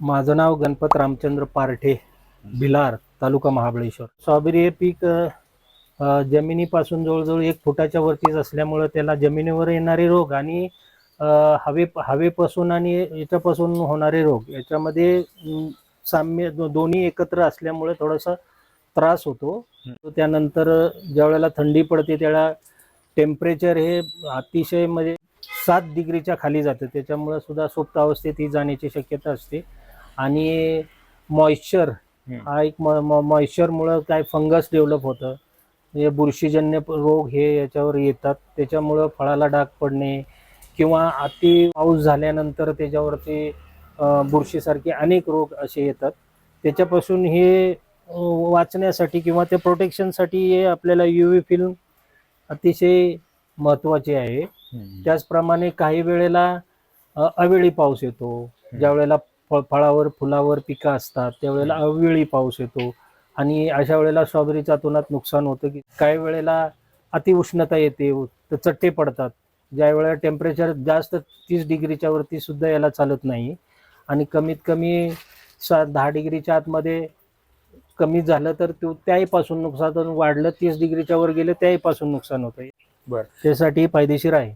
माझं नाव गणपत रामचंद्र पारठे भिलार तालुका महाबळेश्वर. स्ट्रॉबेरी हे पीक जमिनीपासून जवळजवळ एक फुटाच्या वरतीच असल्यामुळं त्याला जमिनीवर येणारे रोग आणि हवे हवेपासून आणि याच्यापासून होणारे रोग याच्यामध्ये साम्य दोन्ही एकत्र असल्यामुळे थोडासा त्रास होतो. त्यानंतर ज्या वेळेला थंडी पडते त्यावेळेला टेम्परेचर हे अतिशय म्हणजे सात डिग्रीच्या खाली जातं. त्याच्यामुळे सुद्धा सुप्त अवस्थेत ही जाण्याची शक्यता असते. आणि मॉइश्चर हा एक मॉइश्चरमुळं काय फंगस डेव्हलप होतं. म्हणजे बुरशीजन्य रोग हे याच्यावर येतात. त्याच्यामुळं फळाला डाग पडणे किंवा अति पाऊस झाल्यानंतर त्याच्यावरती बुरशीसारखे अनेक रोग असे येतात. त्याच्यापासून हे वाचण्यासाठी किंवा ते प्रोटेक्शनसाठी हे आपल्याला युव्ही फिल्म अतिशय महत्त्वाचे आहे. त्याचप्रमाणे काही वेळेला अवेळी पाऊस येतो. ज्या वेळेला फळावर फुलावर पिकं असतात. त्यावेळेला अवेळी पाऊस येतो. आणि अशा वेळेला स्ट्रॉबेरीच्या अतोनात नुकसान होतं की काही वेळेला अतिउष्णता येते तर चट्टे पडतात. ज्या वेळेला टेम्परेचर जास्त तीस डिग्रीच्या वरती सुद्धा याला चालत नाही. आणि कमीत कमी सा दहा डिग्रीच्या आतमध्ये कमी झालं तर तो त्याहीपासून नुकसान वाढलं तीस डिग्रीच्या वर गेलं त्याहीपासून नुकसान होतं. बरं. त्यासाठी फायदेशीर आहे.